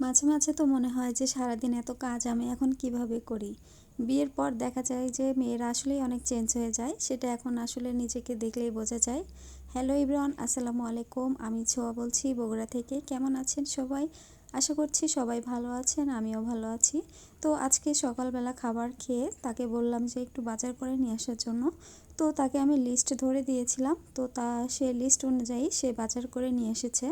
মাঝে মাঝে তো মনে হয় যে সারাদিন এত কাজ আমি এখন কীভাবে করি? বিয়ের পর দেখা যায় যে মেয়েরা আসলেই অনেক চেঞ্জ হয়ে যায়। সেটা এখন আসলে নিজেকে দেখলেই বোঝা যায়। হ্যালো ইব্রান আসসালামু আলাইকুম। আমি ছোয়া বলছি বগুড়া থেকে। কেমন আছেন সবাই? আশা করছি সবাই ভালো আছেন, আমিও ভালো আছি। তো আজকে সকালবেলা খাবার খেয়ে তাকে বললাম যে একটু বাজার করে নিয়ে আসার জন্য। তো তাকে আমি লিস্ট ধরে দিয়েছিলাম। তো তা সে লিস্ট অনুযায়ী সে বাজার করে নিয়ে এসেছে।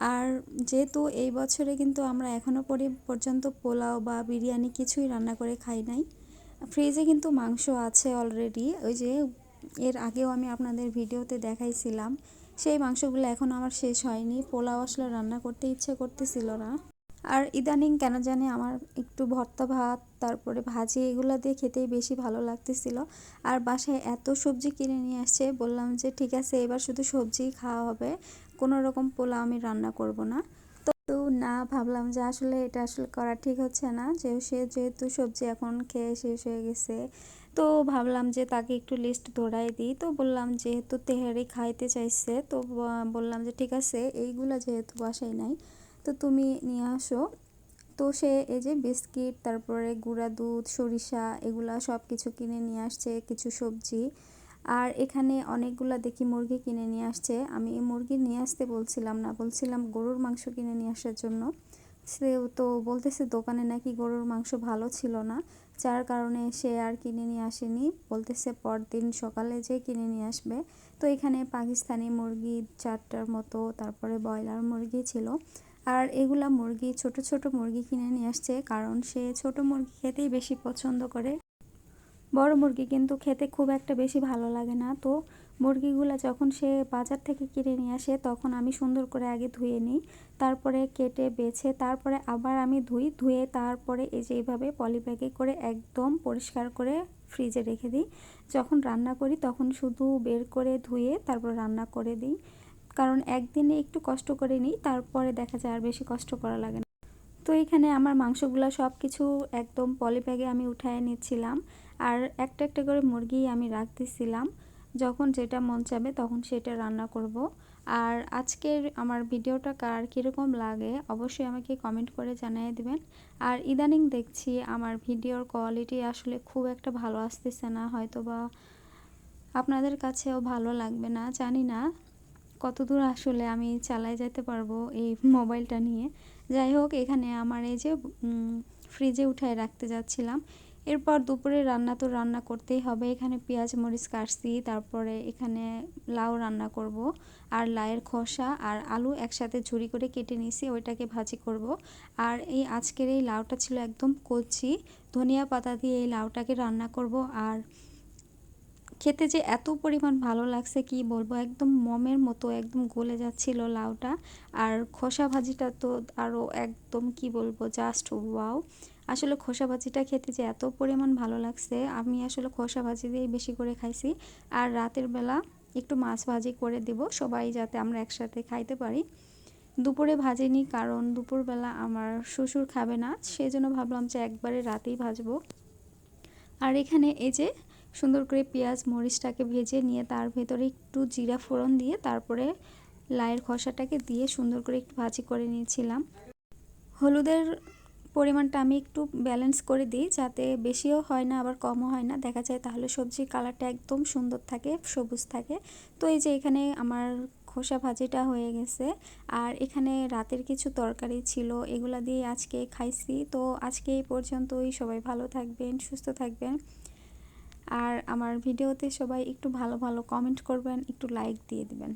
আর যেহেতু এই বছরে কিন্তু আমরা এখনও পরি, পর্যন্ত পোলাও বা বিরিয়ানি কিছুই রান্না করে খাই নাই। ফ্রিজে কিন্তু মাংস আছে অলরেডি ওই যে এর আগেও আমি আপনাদের ভিডিওতে দেখাইছিলাম। সেই মাংসগুলো এখনও আমার শেষ হয়নি, পোলাও আসলে রান্না করতে ইচ্ছে করতেছিল না। আর ইদানিং কেন জানি আমার একটু ভর্তা ভাত, তারপরে ভাজি এগুলো দিয়ে খেতেই বেশি ভালো লাগতেছিল। আর বাসায় এত সবজি কিনে নিয়ে আসছে, বললাম যে ঠিক আছে, এবার শুধু সবজি খাওয়া হবে, কোনো রকম পোলাও আমি রান্না করব না। তো না, ভাবলাম যে আসলে এটা আসলে করা ঠিক হচ্ছে না, যে সে যেহেতু সবজি এখন খেয়ে শেষ হয়ে গেছে। তো ভাবলাম যে তাকে একটু লিস্ট ধরাই দিই। তো বললাম যেহেতু তেহারি খাইতে চাইছে, তো বললাম যে ঠিক আছে, এইগুলো যেহেতু বাসায় নাই তো তুমি নিয়ে আসো। তো সে এই যে বিস্কিট, তারপরে গুঁড়া দুধ, সরিষা এগুলা সব কিছু কিনে নিয়ে আসছে, কিছু সবজি। আর এখানে অনেকগুলো দেখি মুরগি কিনে নিয়ে আসছে। আমি এই মুরগি নিয়ে আসতে বলছিলাম না, বলছিলাম গরুর মাংস কিনে নিয়ে আসার জন্য। সে তো বলতেছে দোকানে নাকি গরুর মাংস ভালো ছিল না, যার কারণে সে আর কিনে নিয়ে আসেনি। বলতেছে পরদিন সকালে যে কিনে নিয়ে আসবে। তো এখানে পাকিস্তানি মুরগি চারটার মতো, তারপরে ব্রয়লার মুরগি ছিল। আর এগুলা মুরগি, ছোট ছোট মুরগি কিনে নিয়ে আসছে কারণ সে ছোট মুরগি খেতেই বেশি পছন্দ করে। বড় মুরগি কিন্তু খেতে খুব একটা বেশি ভালো লাগে না। তো মুরগিগুলো যখন সে বাজার থেকে কিনে নিয়ে আসে, তখন আমি সুন্দর করে আগে ধুয়ে নিই, তারপরে কেটে বেছে, তারপরে আবার আমি ধুই, ধুয়ে তারপরে এই যে এইভাবে পলিব্যাগে করে একদম পরিষ্কার করে ফ্রিজে রেখে দিই। যখন রান্না করি তখন শুধু বের করে ধুয়ে তারপর রান্না করে দিই। কারণ একদিনে একটু কষ্ট করে নিই, তারপরে দেখা যায় আর বেশি কষ্ট করা লাগে না। তো এখানে আমার মাংসগুলো সব কিছু একদম পলিব্যাগে আমি উঠায় নিচ্ছিলাম আর একটা একটা করে মুরগি আমি রাখতেছিলাম। যখন যেটা মন চাবে তখন সেটা রান্না করব। আর আজকের আমার ভিডিওটা কার কীরকম লাগে অবশ্যই আমাকে কমেন্ট করে জানিয়ে দেবেন। আর ইদানিং দেখছি আমার ভিডিওর কোয়ালিটি আসলে খুব একটা ভালো আসতেছে না হয়তো বা আপনাদের কাছেও ভালো লাগবে না, জানি না। কতদূর আসলে আমি চালাই যেতে পারব এই মোবাইলটা নিয়ে। যাই হোক, এখানে আমার এই যে ফ্রিজে উঠায় রাখতে যাচ্ছিলাম। এরপর দুপুরে রান্না তো রান্না করতেই হবে। এখানে পেঁয়াজ, মরিচ কাটছি, তারপরে এখানে লাউ রান্না করব, আর লাউয়ের খোসা আর আলু একসাথে ঝুরি করে কেটে নিয়েছি, ওইটাকে ভাজি করব। আর এই আজকের এই লাউটা ছিল একদম কচি। ধনিয়া পাতা দিয়ে এই লাউটাকে রান্না করব, আর খেতে যে এত পরিমাণ ভালো লাগছে কি বলব? একদম মমের মতো, একদম গলে যাচ্ছিল লাউটা। আর খোসা ভাজিটা তো আরও একদম কি বলব জাস্ট ওয়াও আসলে খোসা ভাজিটা খেতে যে এত পরিমাণ ভালো লাগছে, আমি আসলে খোসা ভাজি দিয়েই বেশি করে খাইছি। আর রাতের বেলা একটু মাছ ভাজি করে দেব, সবাই যাতে আমরা একসাথে খাইতে পারি। দুপুরে ভাজিনি কারণ দুপুরবেলা আমার শ্বশুর খাবে না সেই জন্য ভাবলাম যে একবারে রাতেই ভাজবো। আর এখানে এই যে সুন্দর করে পেঁয়াজ, মরিচটাকে ভেজে নিয়ে তার ভেতরে একটু জিরা ফোড়ন দিয়ে তারপরে লাইয়ের খসাটাকে দিয়ে সুন্দর করে একটু ভাজি করে নিয়েছিলাম। হলুদের পরিমাণটা আমি একটু ব্যালেন্স করে দিই যাতে বেশিও হয় না আবার কমও হয় না। দেখা যায় তাহলে সবজির কালারটা একদম সুন্দর থাকে, সবুজ থাকে। তো এই যে এখানে আমার খোসা ভাজিটা হয়ে গেছে। আর এখানে রাতের কিছু তরকারি ছিল, এগুলা দিয়ে আজকে খাইছি। তো আজকে এই পর্যন্তই। সবাই ভালো থাকবেন, সুস্থ থাকবেন। আর আমার ভিডিওতে সবাই একটু ভালো ভালো কমেন্ট করবেন একটু লাইক দিয়ে দিবেন।